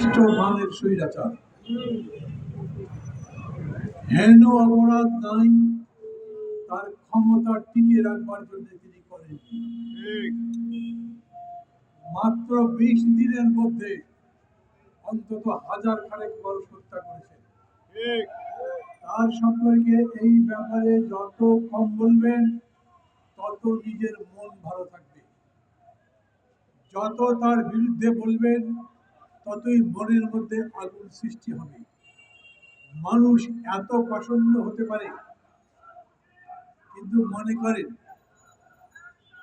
নিকৃষ্ট মানের স্বৈরাচার। হেন অপরাধ নাই, তার ক্ষমতা রাখবার জন্য তিনি করেন মাত্র বিশ দিনের মধ্যে অন্তত হাজার খানেক মানুষ হত্যা করেছেন তার সম্পর্কে এই ব্যাপারে যত কম বলবেন, তত নিজের মন ভালো থাকবে। যত তার বিরুদ্ধে বলবেন ততই মনের মধ্যে আগুন সৃষ্টি হবে। মানুষ এত প্রসন্ন হতে পারে, কিন্তু মনে করেন,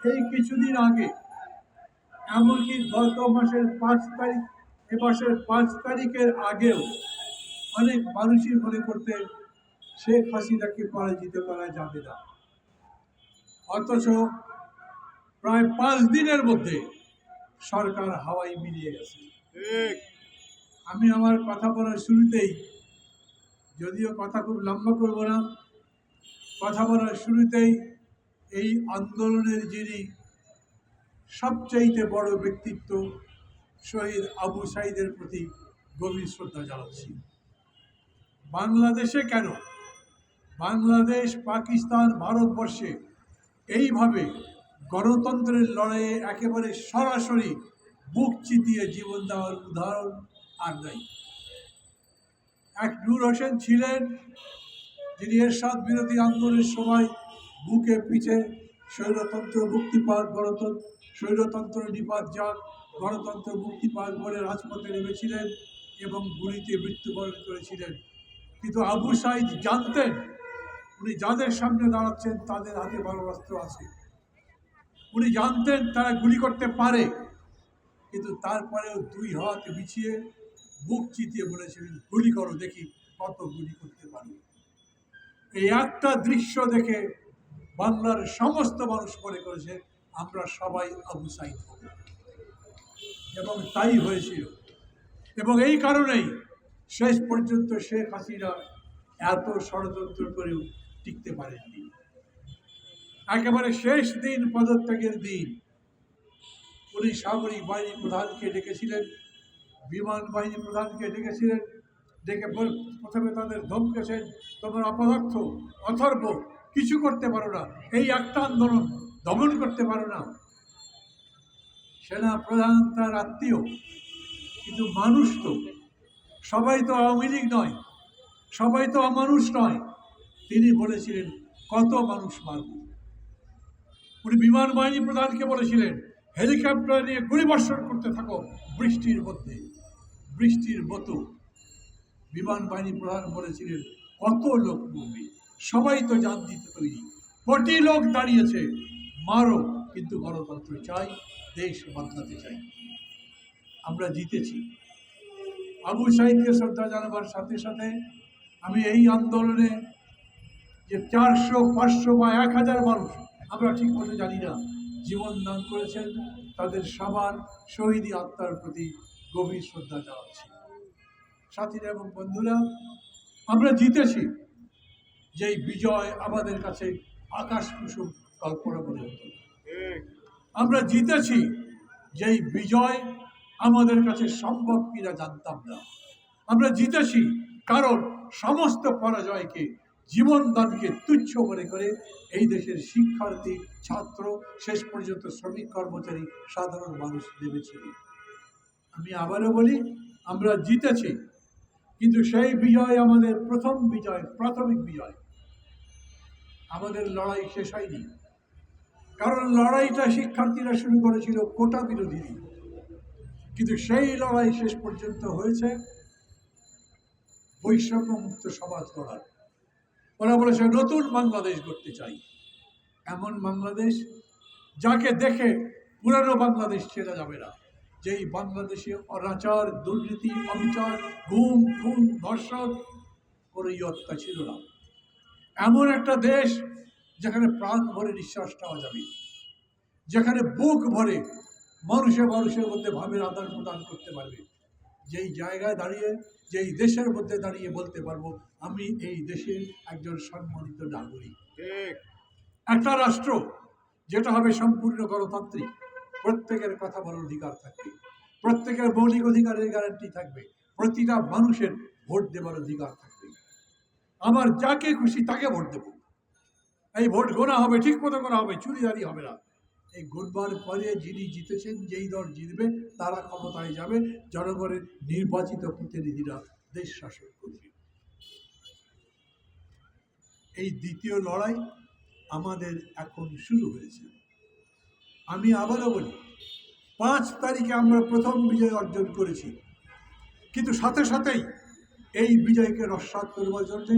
এই কিছুদিন আগে, এমনকি গত মাসের পাঁচ তারিখ, এ মাসের পাঁচ তারিখের আগেও অনেক মানুষই মনে করতে শেখ হাসিনাকে পরাজিত করা যাবে না। অথচ প্রায় পাঁচ দিনের মধ্যে সরকার হাওয়াই মিলিয়ে গেছে। আমি আমার কথা বলার শুরুতেই, যদিও কথা খুব লম্বা করব না, কথা বলার শুরুতেই এই আন্দোলনের যিনি সবচাইতে বড় ব্যক্তিত্ব, শহীদ আবু সাইদের প্রতি গভীর শ্রদ্ধা জানাচ্ছি। বাংলাদেশে কেন? বাংলাদেশ, পাকিস্তান, ভারতবর্ষে এইভাবে গণতন্ত্রের লড়াইয়ে একেবারে সরাসরি বুক চিতিয়ে জীবন দেওয়ার উদাহরণ আর নাই। এক নূর হোসেন ছিলেন যিনি এর এরশাদ বিরোধী আন্দোলনের সময় বুকে পিঠে স্বৈরতন্ত্র মুক্তি পাক গণতন্ত্র স্বৈরতন্ত্র নিপাত যাক গণতন্ত্র মুক্তি পাক বলে রাজপথে নেমেছিলেন এবং গুলিতে মৃত্যুবরণ করেছিলেন। কিন্তু আবু সাইদ জানতেন, উনি যাদের সামনে দাঁড়াচ্ছেন তাদের হাতে বড় অস্ত্র আছে। উনি জানতেন তারা গুলি করতে পারে। কিন্তু তারপরেও দুই হাত বিছিয়ে বুক চিতিয়ে বলেছিলেন, গুলি করো, দেখি কত গুলি করতে পারি। এই একটা দৃশ্য দেখে বাংলার সমস্ত মানুষ মনে করেছে, আমরা সবাই আবু সাইদ এবং তাই হয়েছিল। এবং এই কারণেই শেষ পর্যন্ত শেখ হাসিনা এত ষড়যন্ত্র করেও টিকতে পারেননি। একেবারে শেষ দিন পদত্যাগের দিন উনি সামরিক বাহিনী প্রধানকে ডেকেছিলেন, বিমান বাহিনী প্রধানকে ডেকেছিলেন, ডেকে প্রথমে তাদের ধমকেছেন, তোমরা অপদার্থ, অথর্ব, কিছু করতে পারো না, এই একটা আন্দোলন দমন করতে পারো না। সেনা প্রধান তার আত্মীয়, কিন্তু মানুষ তো, সবাই তো আওয়ামী লীগ নয়, সবাই তো অমানুষ নয়। তিনি বলেছিলেন, কত মানুষ মারব? উনি বিমান বাহিনী প্রধানকে বলেছিলেন হেলিকপ্টার নিয়ে গুলিবর্ষণ করতে থাকো বৃষ্টির মধ্যে। বৃষ্টির মতো বিমান বাহিনী প্রধান বলেছিলেন, কত লোক মরবে? সবাই তো জান দিতে তৈরি। কোটি লোক দাঁড়িয়েছে। মারো, কিন্তু গণতন্ত্র চাই, দেশ বদলাতে চাই। আমরা জিতেছি। আবু সাইদকে শ্রদ্ধা জানাবার সাথে সাথে আমি এই আন্দোলনে যে চারশো, পাঁচশো বা এক হাজার মানুষ, আমরা ঠিক মতো জানি না জীবন দান করেছেন, তাদের সবার শহীদী আত্মার প্রতি গভীর শ্রদ্ধা জানাচ্ছি। সাথীরা এবং বন্ধুরা, আমরা জিতেছি যেই বিজয় আমাদের কাছে আকাশ কুসুম কল্পনা হতো আমরা জিতেছি যেই বিজয় আমাদের কাছে সম্ভব কিনা জানতাম না। আমরা জিতেছি কারণ সমস্ত পরাজয়কে জীবনদানকে তুচ্ছ মনে করে এই দেশের শিক্ষার্থী, ছাত্র, শেষ পর্যন্ত শ্রমিক, কর্মচারী, সাধারণ মানুষ নেমেছিল আমি আবারও বলি, আমরা জিতেছি। কিন্তু সেই বিজয় আমাদের প্রথম বিজয়, প্রাথমিক বিজয়। আমাদের লড়াই শেষ হয়নি। কারণ লড়াইটা শিক্ষার্থীরা শুরু করেছিল কোটা বিরোধী। কিন্তু সেই লড়াই শেষ পর্যন্ত হয়েছে বৈষম্য মুক্ত সমাজ গড়ার। ওরা বলেছে নতুন বাংলাদেশ গড়তে চাই। এমন বাংলাদেশ যাকে দেখে পুরানো বাংলাদেশ ছেড়ে যাবে না। যেই বাংলাদেশে অনাচার, দুর্নীতি, অবিচার, ঘুম, খুন, ধর্ষণ কোনো ইয়ত্তা ছিল না। এমন একটা দেশ যেখানে প্রাণ ভরে নিঃশ্বাস নেওয়া যাবে, যেখানে বুক ভরে মানুষে মানুষের মধ্যে ভাবের আদান প্রদান করতে পারবে। যেই জায়গায় দাঁড়িয়ে যেই দেশের মধ্যে দাঁড়িয়ে বলতে পারব আমি এই দেশের একজন সম্মানিত নাগরিক। একটা রাষ্ট্র যেটা হবে সম্পূর্ণ গণতান্ত্রিক। প্রত্যেকের কথা বলার অধিকার থাকবে। প্রত্যেকের মৌলিক অধিকারের গ্যারান্টি থাকবে। প্রতিটা মানুষের ভোট দেওয়ার অধিকার থাকবে। আমার যাকে খুশি তাকে ভোট দেব। এই ভোট গোনা হবে ঠিক মতো করা হবে চুরিদারি হবে না। এই গোনবার পরে যিনি জিতেছেন, যেই দল জিতবে, তারা ক্ষমতায় যাবে জনগণের নির্বাচিত প্রতিনিধিরা, দেশ শাসন করবে এই দ্বিতীয় লড়াই আমাদের এখন শুরু হয়েছে। আমি আবারও বলি, পাঁচ তারিখে আমরা প্রথম বিজয় অর্জন করেছি। কিন্তু সাথে সাথেই এই বিজয়কে নস্বাত করবার জন্যে,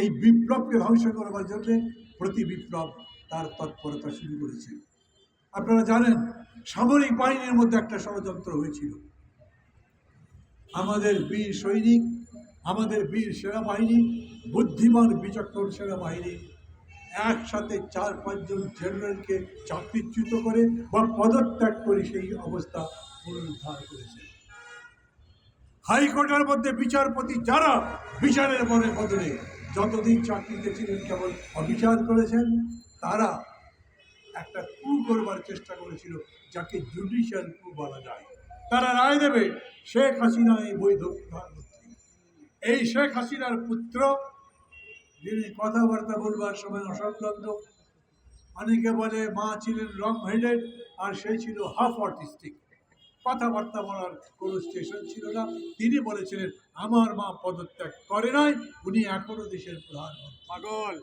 এই বিপ্লবকে ধ্বংস করবার জন্যে প্রতি বিপ্লব তার তৎপরতা শুরু করেছে। আপনারা জানেন, সামরিক বাহিনীর মধ্যে একটা ষড়যন্ত্র হয়েছিল। আমাদের বীর সৈনিক, আমাদের বীর সেনাবাহিনী, বুদ্ধিমান, বিচক্ষণ সেনাবাহিনী একসাথে চার, পাঁচজন জেনারেলকে চাকরিচ্যুত করে বা পদত্যাগ করে সেই অবস্থা পুনরুদ্ধার করেছে। হাইকোর্টের মধ্যে বিচারপতি যারা, বিচারের পরে বদলে যতদিন চাকরিতে ছিলেন, কেবল অবিচার করেছেন, তারা একটা কু করবার চেষ্টা করেছিল যাকে জুডিশিয়াল কু বলা যায়। তারা রায় দেবে শেখ হাসিনা এই বৈধ এই শেখ হাসিনার পুত্র যিনি কথাবার্তা বলবার সময় অসংলগ্ন অনেকে বলে মা ছিলেন রং হেডেড আর সে ছিল হাফ অটিস্টিক কথাবার্তা বলার কোনো স্টেশন ছিল না। তিনি বলেছিলেন আমার মা পদত্যাগ করে নাই উনি এখনও দেশের প্রধানমন্ত্রী। পাগল।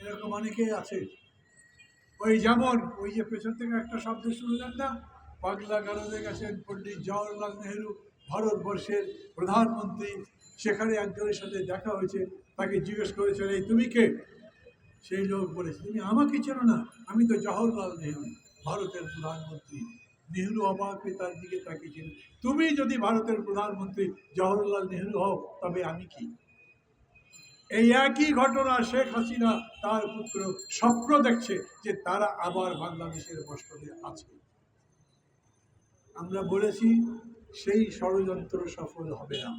এরকম অনেকেই আছে। ওই যেমন, ওই যে পেছন থেকে একটা শব্দ শুনলেন না? পাগলা গারদে গেছেন পণ্ডিত জওয়াহরলাল নেহরু, ভারতবর্ষের প্রধানমন্ত্রী, সেখানে একজনের সাথে দেখা হয়েছে, তাকে জিজ্ঞেস করেছেন, এই তুমি কে? সেই লোক বলেছে, তুমি আমাকে চেনো না, আমি তো জওহরলাল নেহরু, ভারতের প্রধানমন্ত্রী। নেহরু অবাক তার দিকে তাকিয়েছিলেন তুমি যদি ভারতের প্রধানমন্ত্রী জওহরলাল নেহরু হও, তবে আমি কি? এই একই ঘটনা শেখ হাসিনা তার পুত্র স্বপ্ন দেখছে যে তারা আবার বাংলাদেশের বস্ত্রে আছে। আমরা বলেছি, সেই ষড়যন্ত্র সফল হবে না।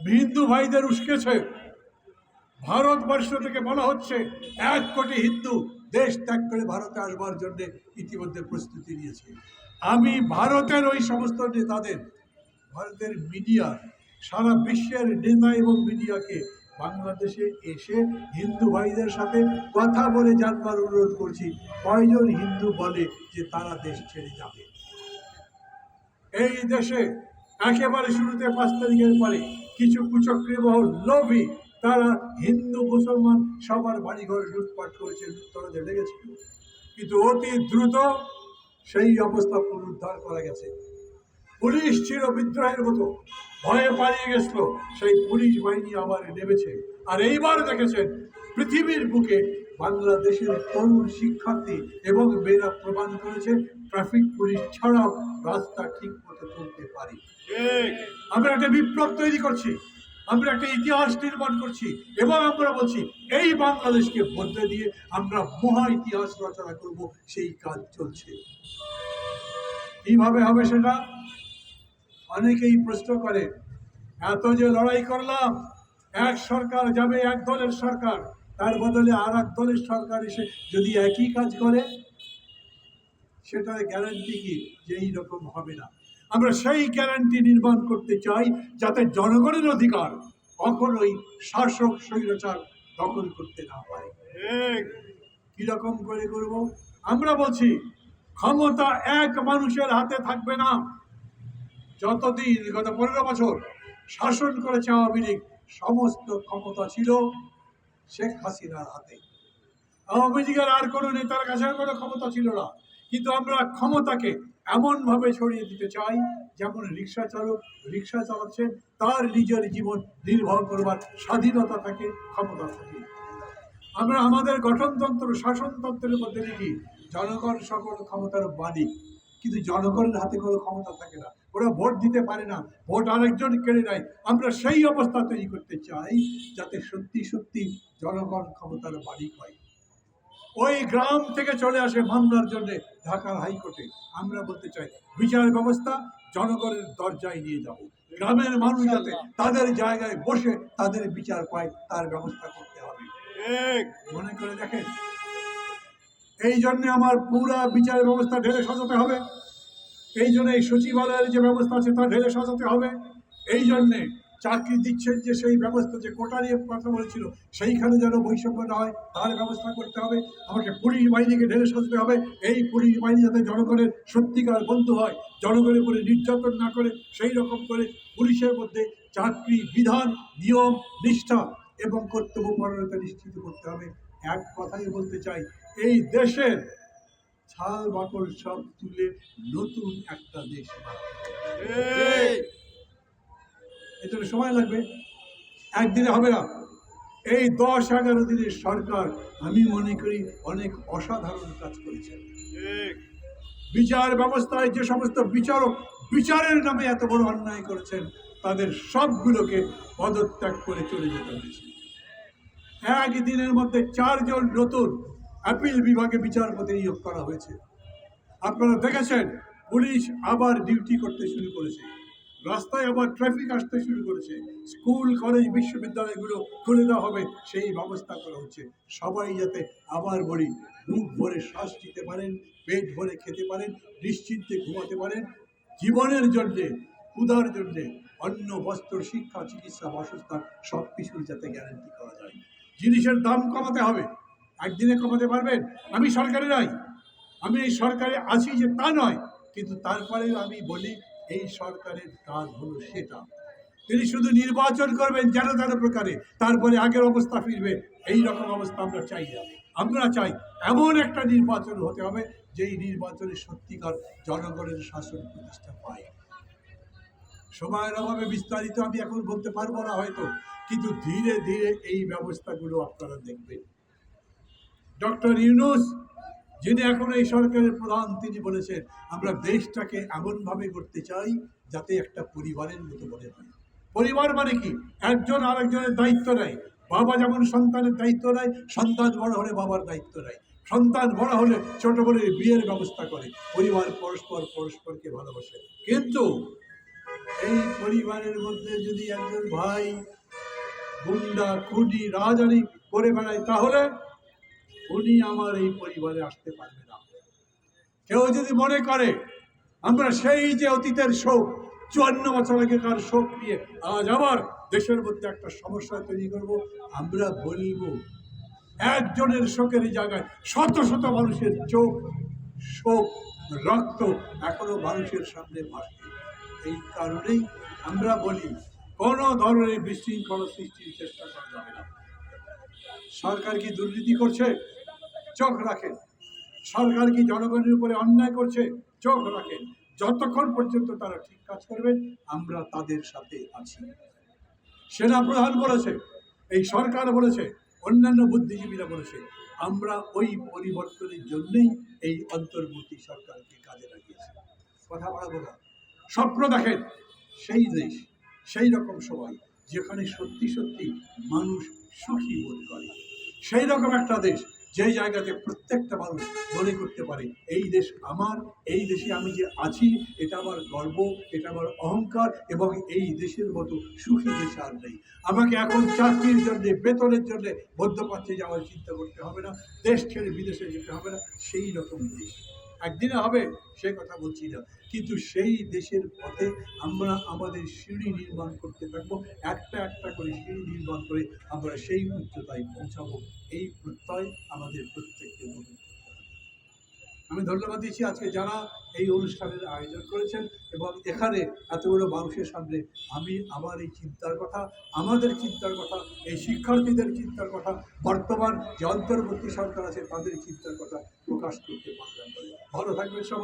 হিন্দু ভাইদের উস্কেছে। ভারতবর্ষ থেকে বলা হচ্ছে, এক কোটি হিন্দু দেশ ত্যাগ করে ভারতে আসবার জন্য ইতিমধ্যে প্রস্তুতি নিয়েছে। আমি ভারতের ওই সমস্ত নেতাদের, ভারতের মিডিয়া সারা বিশ্বের নেতা এবং মিডিয়াকে বাংলাদেশে এসে হিন্দু ভাইদের সাথে কথা বলে জানবার অনুরোধ করছি। কয়জন হিন্দু বলে যে তারা দেশ ছেড়ে যাবে? এই দেশে একেবারে শুরুতে পাঁচ তারিখের পরে কিছু কুচক্রী বহু লোভী তারা হিন্দু মুসলমান সবার বাড়িঘর লুটপাট করেছে, লুটতরাজে লেগেছিল কিন্তু অতি দ্রুত সেই অবস্থা পুনরুদ্ধার করা গেছে। পুলিশ ছিল বিদ্রোহের মতো। ভয়ে পালিয়ে গেছিল। সেই পুলিশ বাহিনী আবার নেমেছে। আর এইবার দেখেছেন পৃথিবীর বুকে বাংলাদেশের তরুণ শিক্ষার্থী এবং মেয়েরা প্রমাণ করেছে ট্রাফিক পুলিশ ছাড়াও রাস্তা ঠিক মতো চলতে পারে। আমরা একটা বিপ্লব তৈরি করছি আমরা একটা ইতিহাস নির্মাণ করছি এবং আমরা বলছি এই বাংলাদেশকে বদলে দিয়ে আমরা মহা ইতিহাস রচনা করব সেই কাজ চলছে। কীভাবে হবে সেটা? অনেকেই প্রশ্ন করে এত যে লড়াই করলাম এক সরকার যাবে এক দলের সরকার তার বদলে আর এক দলের সরকার এসে যদি একই কাজ করে? সেটার গ্যারান্টি কি? যে এই রকম হবে না। আমরা সেই গ্যারান্টি নির্মাণ করতে চাই যাতে জনগণের অধিকার কখনোই শাসক স্বৈরাচার দখল করতে না পারে কীরকম করে করব? আমরা বলছি ক্ষমতা এক মানুষের হাতে থাকবে না। যতদিন গত পনেরো বছর শাসন করেছে আওয়ামী লীগ, সমস্ত ক্ষমতা ছিল শেখ হাসিনার হাতে। আওয়ামী লীগের আর কোনো নেতার কাছে কোনো ক্ষমতা ছিল না। কিন্তু আমরা ক্ষমতাকে এমনভাবে ছড়িয়ে দিতে চাই, যেমন রিক্সা চালক, রিক্সা চালাচ্ছেন, তার নিজের জীবন নির্ভর করবার স্বাধীনতা থাকে, ক্ষমতা থাকে। আমরা আমাদের গঠনতন্ত্র, শাসনতন্ত্রের মধ্যে দেখি, জনগণ সকল ক্ষমতার মালিক। কিন্তু জনগণের হাতে কোনো ক্ষমতা থাকে না। ওরা ভোট দিতে পারে না ভোট আরেকজন কেড়ে নেয়। আমরা সেই অবস্থা তৈরি করতে চাই যাতে সত্যি সত্যি জনগণ ক্ষমতার মালিক হয়। ওই গ্রাম থেকে চলে আসে মামলার জন্য ঢাকার হাইকোর্টে। আমরা বলতে চাই বিচার ব্যবস্থা জনগণের দরজায় নিয়ে যাব গ্রামের মানুষ যাতে তাদের জায়গায় বসে তাদের বিচার পায় তার ব্যবস্থা করতে হবে। মনে করে দেখেন এই জন্য আমার পুরা বিচার ব্যবস্থা ঢেলে সাজাতে হবে। এই জন্য এই সচিবালয়ের যে ব্যবস্থা আছে তা ঢেলে সাজাতে হবে। এই জন্যে চাকরি দিচ্ছেন যে সেই ব্যবস্থা যে কোটা নিয়ে কথা বলেছিল, সেইখানে যেন বৈষম্য না হয়, তার ব্যবস্থা করতে হবে। আমাকে পুলিশ বাহিনীকে ঢেলে সাজাতে হবে। এই পুলিশ বাহিনী যাতে জনগণের সত্যিকার বন্ধু হয়, জনগণের উপরে নির্যাতন না করে, সেই রকম করে পুলিশের মধ্যে চাকরি, বিধান, নিয়ম, নিষ্ঠা এবং কর্তব্য পরায়ণতা নিশ্চিত করতে হবে। এক কথাই বলতে চাই, এই দেশের ছাল বাকল সব তুলে নতুন একটা দেশ হবে। সময় লাগবে। একদিনে হবে না। এই দশ এগারো দিনের সরকার আমি মনে করি অনেক অসাধারণ কাজ করেছে। বিচার ব্যবস্থায় যে সমস্ত বিচারক বিচারের নামে এত বড় অন্যায় করেছেন তাদের সবগুলোকে পদত্যাগ করে চলে যেতে হয়েছে। এক দিনের মধ্যে চারজন নতুন অ্যাপিল বিভাগে বিচারপতি নিয়োগ করা হয়েছে। আপনারা দেখেছেন, পুলিশ আবার ডিউটি করতে শুরু করেছে। রাস্তায় আবার ট্রাফিক আসতে শুরু করেছে। স্কুল, কলেজ, বিশ্ববিদ্যালয়গুলো খুলে দেওয়া হবে, সেই ব্যবস্থা করা হচ্ছে। সবাই যাতে আবার বলি বুক ভরে শ্বাস নিতে পারেন, পেট ভরে খেতে পারেন, নিশ্চিন্তে ঘুমাতে পারেন। জীবনের জন্যে, ক্ষুধার জন্যে, অন্ন, বস্ত্র, শিক্ষা, চিকিৎসা, বাসস্থান, সব কিছুর যাতে গ্যারান্টি করা যায়। জিনিসের দাম কমাতে হবে। একদিনে কমাতে পারবেন? আমি সরকারে নাই। আমি এই সরকারে আছি যে তা নয়, কিন্তু তারপরে আমি বলি, এই সরকারের কাজ হলো সেটা। তিনি শুধু নির্বাচন করবেন যেন তেন প্রকারে তারপরে আগের অবস্থা ফিরবে, এই রকম অবস্থা আমরা চাই না। আমরা চাই এমন একটা নির্বাচন হতে হবে, যেই নির্বাচনে সত্যিকার জনগণের শাসন প্রতিষ্ঠা পায়। সময়ের অভাবে বিস্তারিত আমি এখন বলতে পারব না হয়তো, কিন্তু ধীরে ধীরে এই ব্যবস্থাগুলো আপনারা দেখবেন। ডক্টর ইউনুস, যিনি এখন এই সরকারের প্রধান, তিনি বলেছেন, আমরা দেশটাকে এমনভাবে করতে চাই যাতে একটা পরিবারের মতো মনে হয় পরিবার মানে কি? একজন আরেকজনের দায়িত্ব নেয়। বাবা যেমন সন্তানের দায়িত্ব নেয়, সন্তান বড় হলে বাবার দায়িত্ব নেয়। সন্তান বড় হলে ছোট করে বিয়ের ব্যবস্থা করে। পরিবার পরস্পর পরস্পরকে ভালোবাসে। কিন্তু এই পরিবারের মধ্যে যদি একজন ভাই, গুন্ডা, খুনি রাজানি করে বেড়ায় তাহলে উনি আমার এই পরিবারে আসতে পারবে না। কেউ যদি মনে করে, আমরা সেই যে অতীতের শোক, চুয়ান্ন বছর আগেকার শোক নিয়ে আজ আবার দেশের মধ্যে একটা সমস্যা তৈরি করব, আমরা বলব, একজনের শোকের জায়গায় শত শত মানুষের চোখ, শোক, রক্ত এখনও মানুষের সামনে ভাসছে। এই কারণেই আমরা বলি, কোনো ধরনের বিশৃঙ্খলা সৃষ্টির চেষ্টা করা যাবে না। সরকার কি দুর্নীতি করছে? চোখ রাখেন। সরকার কি জনগণের উপরে অন্যায় করছে? চোখ রাখেন। যতক্ষণ পর্যন্ত তারা ঠিক কাজ করবেন আমরা তাদের সাথে আছি। সেনা প্রধান বলেছে, এই সরকার বলেছে, অন্যান্য বুদ্ধিজীবীরা বলেছে, আমরা ওই পরিবর্তনের জন্যই এই অন্তর্বর্তী সরকারকে কাজে লাগিয়েছি। কথা বলা না। স্বপ্ন দেখেন, সেই দেশ, সেই রকম সময় যেখানে সত্যি সত্যি মানুষ সুখী বোধ করে। সেই রকম একটা দেশ যে জায়গাতে প্রত্যেকটা মানুষ মনে করতে পারে, এই দেশ আমার, এই দেশে আমি যে আছি, এটা আমার গর্ব, এটা আমার অহংকার এবং এই দেশের মতো সুখী দেশ আর নেই। আমাকে এখন চাকরির জন্যে, বেতনের জন্যে মধ্যপ্রাচ্যে যাওয়ার চিন্তা করতে হবে না, দেশ ছেড়ে বিদেশে যেতে হবে না, সেই রকম দেশ। একদিনে হবে, সে কথা বলছি না কিন্তু সেই দেশের পথে আমরা আমাদের সিঁড়ি নির্মাণ করতে থাকব, একটা একটা করে সিঁড়ি নির্মাণ করে আমরা সেই উচ্চতায় পৌঁছাবো এই প্রত্যয় আমাদের প্রত্যেককে। আমি ধন্যবাদ দিচ্ছি আজকে যারা এই অনুষ্ঠানের আয়োজন করেছেন এবং এখানে এত বড় মানুষের সামনে আমি আমার এই চিন্তার কথা, আমাদের চিন্তার কথা, এই শিক্ষার্থীদের চিন্তার কথা, বর্তমান যে অন্তর্বর্তী সরকার আছে তাদের চিন্তার কথা প্রকাশ করতে পারলাম ভালো থাকবেন সবাই।